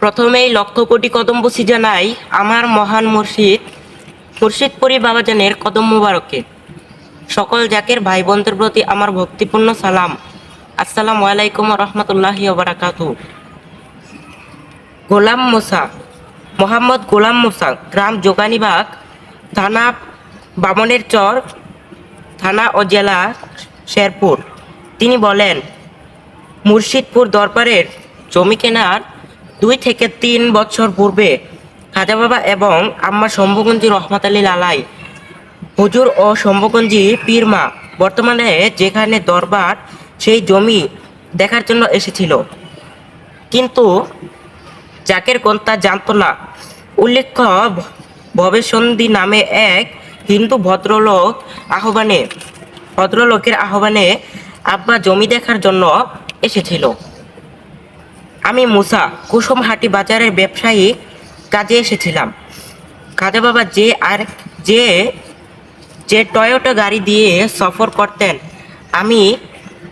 প্রথমেই লক্ষ কোটি কদম বসি জানাই আমার মহান মুর্শিদ, মুর্শিদপুরি বাবাজানের কদম মুবারকে। সকল জাকের ভাই বোনদের প্রতি আমার ভক্তিপূর্ণ সালাম। আসসালামু আলাইকুম রহমতুল্লাহি বারাকাতু। গোলাম মোসা, মোহাম্মদ গোলাম মোসা, গ্রাম যোগানীবাগ থানা বামনের চর, থানা ও জেলা শেরপুর। তিনি বলেন, মুর্শিদপুর দরবারের জমি কেনার দুই থেকে তিন বছর পূর্বে খাজা বাবা এবং আম্মা শম্ভুগঞ্জি রহমত আলী লালাই, হুজুর ও শম্ভুগঞ্জি পীরমা বর্তমানে যেখানে দরবার, সেই জমি দেখার জন্য এসেছিল। কিন্তু জাকের কোনটা জানতো না উল্লেখ্য ভবেসন্ধি নামে এক হিন্দু ভদ্রলোক আহ্বানে, ভদ্রলোকের আহ্বানে আব্বা জমি দেখার জন্য এসেছিল। আমি মুসা কুসুমহাটি বাজারের ব্যবসায়ী, কাজে এসেছিলাম। খাজা বাবা যে আর যে যে টয়োটা গাড়ি দিয়ে সফর করতেন, আমি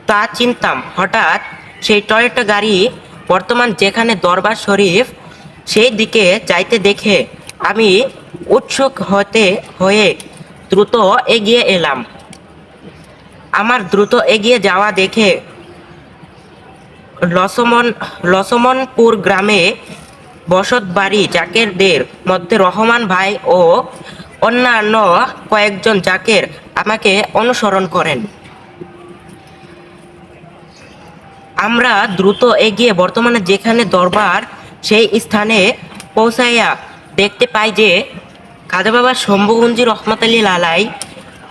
তা চিনতাম। হঠাৎ সেই টয়োটা গাড়ি বর্তমান যেখানে দরবার শরীফ, সেই দিকে যাইতে দেখে আমি উৎসুক হতে হয়ে দ্রুত এগিয়ে এলাম। আমার দ্রুত এগিয়ে যাওয়া দেখে লসমন লসমনপুর গ্রামে বসত বাড়ি জাকেরদের মধ্যে রহমান ভাই ও অন্যান্য কয়েকজন জাকের আমাকে অনুসরণ করেন। আমরা দ্রুত এগিয়ে বর্তমানে যেখানে দরবার, সেই স্থানে পৌঁছাইয়া দেখতে পাই যে খাজা বাবা শম্ভুগঞ্জি রহমত আলী লালাই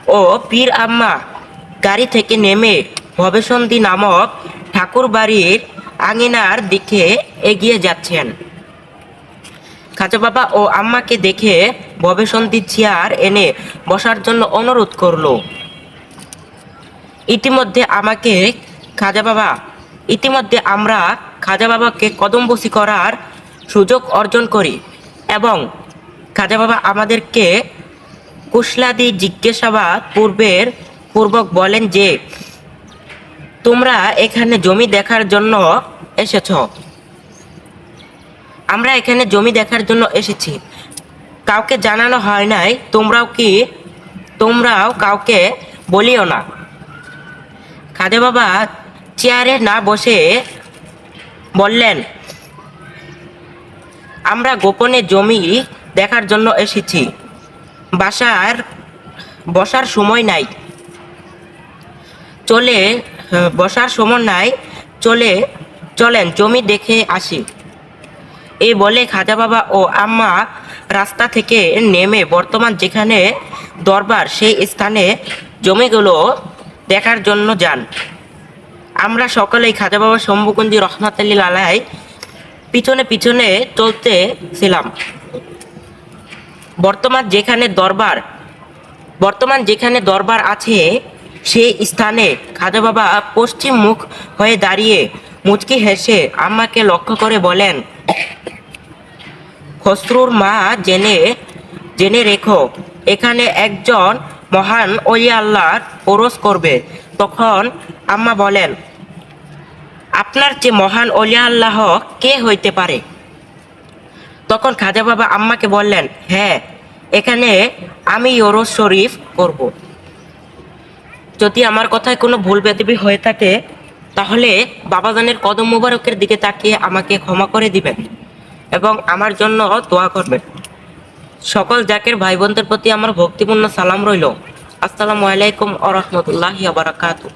ও পীর আম্মা গাড়ি থেকে নেমে ভবেসন্ধি নামক ঠাকুর বাড়ির আঙিনার দিকে এগিয়ে যাচ্ছেন। খাজা বাবা ও আম্মাকে দেখে ভবেসন্ধি চেয়ার এনে বসার জন্য অনুরোধ করল। ইতিমধ্যে আমাকে খাজা বাবা, ইতিমধ্যে আমরা খাজা বাবাকে কদমবসি করার সুযোগ অর্জন করি এবং খাজা বাবা আমাদেরকে কুশলাদি জিজ্ঞাসাবাদ পূর্বের পূর্বক বলেন যে তোমরা এখানে জমি দেখার জন্য এসেছ। আমরা এখানে জমি দেখার জন্য এসেছি। কাউকে জানানো হয় নাই, তোমরাও কি, তোমরাও কাউকে বলিও না। খাদে বাবা চেয়ারে না বসে বললেন, আমরা গোপনে জমি দেখার জন্য এসেছি। বাসার, বসার সময় নাই। চলে বসার সময় নাই, চলে, চলেন, জমি দেখে আসি। এই বলে খাজা বাবা ও আম্মা রাস্তা থেকে নেমে বর্তমান যেখানে দরবার, সেই স্থানে জমিগুলো দেখার জন্য যান। আমরা সকলেই খাজা বাবা শম্ভুকুঞ্জি রহমত আলী লালাই পিছনে পিছনে চলতে ছিলাম। বর্তমান যেখানে দরবার, বর্তমান যেখানে দরবার আছে সেই স্থানে খাজা বাবা পশ্চিম মুখ হয়ে দাঁড়িয়ে মুচকি হেসে আম্মাকে লক্ষ্য করে বলেন, খসরুর মা জেনে জেনে রেখো, এখানে একজন মহান ওলি আল্লাহর ওরস করবে। তখন আম্মা বলেন, আপনার যে মহান অলি আল্লাহ কে হইতে পারে? তখন খাজা বাবা আম্মাকে বললেন হ্যাঁ এখানে আমি ওরস শরীফ করব। যদি আমার কথায় কোনো ভুল বেদবি হয়ে থাকে, তাহলে বাবাজানের কদম মুবারকের দিকে তাকিয়ে আমাকে ক্ষমা করে দিবেন এবং আমার জন্য দোয়া করবেন। সকল জাকের ভাই বোনদের প্রতি আমার ভক্তিপূর্ণ সালাম রইল। আসসালামু আলাইকুম আ রহমতুল্লাহ বারাকাতু